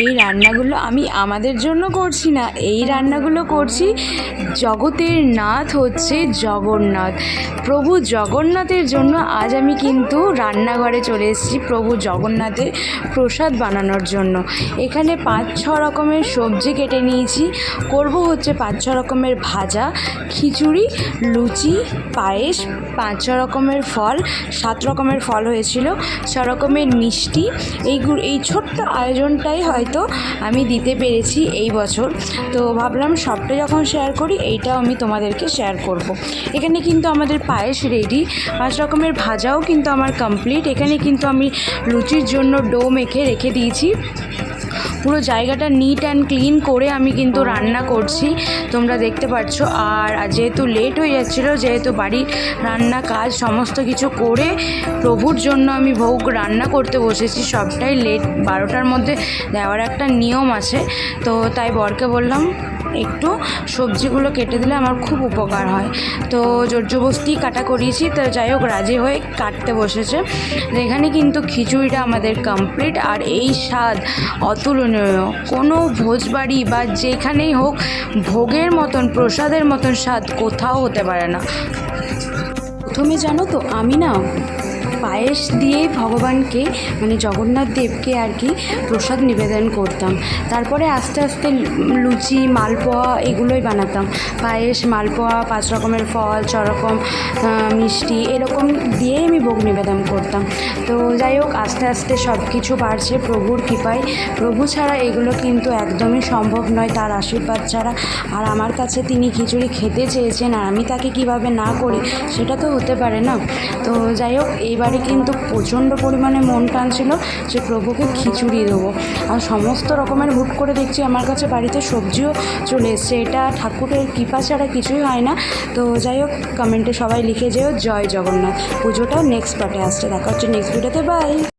এই রান্নাগুলো আমি আমাদের জন্য করছি না। এই রান্নাগুলো করছি জগতের নাথ হচ্ছে জগন্নাথ। প্রভু জগন্নাথের জন্য আজ আমি কিন্তু রান্নাঘরে চলে এসেছি প্রভু জগন্নাথের প্রসাদ বানানোর জন্য। এখানে পাঁচ, ছ রকমের সবজি কেটে নিয়েছি। করব হচ্ছে পাঁচ, ছ রকমের ভাজা, খিচুড়ি, লুচি, পায়েস, পাঁচ, ছ রকমের ফল, সাত রকমের ফল হয়েছিল, ছ রকমের মিষ্টি। এইগুলো এই ছোট্ট আয়োজনটাই হয়তো আমি দিতে পেরেছি এই বছর। তো ভাবলাম সবটা যখন শেয়ার করি, এইটাও আমি তোমাদেরকে শেয়ার করব। এখানে কিন্তু আমাদের পায়েস রেডি পাঁচ রকমের ভাজাও কিন্তু আমার কমপ্লিট এখানে কিন্তু আমি লুচির জন্য ডো মেখে রেখে দিয়েছি। পুরো জায়গাটা নিট অ্যান্ড ক্লিন করে আমি কিন্তু রান্না করছি, তোমরা দেখতে পাচ্ছ আর যেহেতু লেট হয়ে যাচ্ছিল, যেহেতু বাড়ির রান্না কাজ সমস্ত কিছু করে প্রভুর জন্য আমি ভোগ রান্না করতে বসেছি, সবটাই লেট বারোটার মধ্যে দেওয়ার একটা নিয়ম আছে। তো তাই বরকে বললাম একটু সবজিগুলো কেটে দিলে আমার খুব উপকার হয়। তো জোরজবস্তি কাটা করিয়েছি, তো যাই হোক রাজি হয়ে কাটতে বসেছে। এখানে কিন্তু খিচুড়িটা আমাদের কমপ্লিট আর এই স্বাদ অতুলনীয়। কোনো ভোজবাড়ি বা যেখানেই হোক ভোগের মতন, প্রসাদের মতন স্বাদ কোথাও হতে পারে না। প্রথমে জানো তো, আমি না পায়েস দিয়ে ভগবানকে মানে জগন্নাথ দেবকে আর কি প্রসাদ নিবেদন করতাম। তারপরে আস্তে আস্তে লুচি, মালপোয়া এগুলোই বানাতাম। পায়েস, মালপোয়া, পাঁচ রকমের ফল, ছ রকম মিষ্টি এরকম দিয়েই আমি ভোগ নিবেদন করতাম। তো যাই হোক, আস্তে আস্তে সব কিছু বাড়ছে, প্রভুর কৃপায়। প্রভু ছাড়া এগুলো কিন্তু একদমই সম্ভব নয়, তার আশীর্বাদ ছাড়া। আর আমার কাছে তিনি খিচুড়ি খেতে চেয়েছেন, আর আমি তাকে কীভাবে না করি, সেটা তো হতে পারে না। তো যাই হোক, এইবারে কিন্তু প্রচণ্ড পরিমাণে মন টানছিল যে প্রভুকে খিচুড়ি দেবো। আর সমস্ত রকমের হুট করে দেখছি আমার কাছে বাড়িতে সবজিও চলে এসছে। এটা ঠাকুরের কৃপা ছাড়া কিছুই হয় না। তো যাই হোক, কমেন্টে সবাই লিখে যেও, জয় জগন্নাথ। পুজোটা নেক্সট পার্টে আসছে। দেখা হচ্ছে নেক্সট ভিডিওতে বাই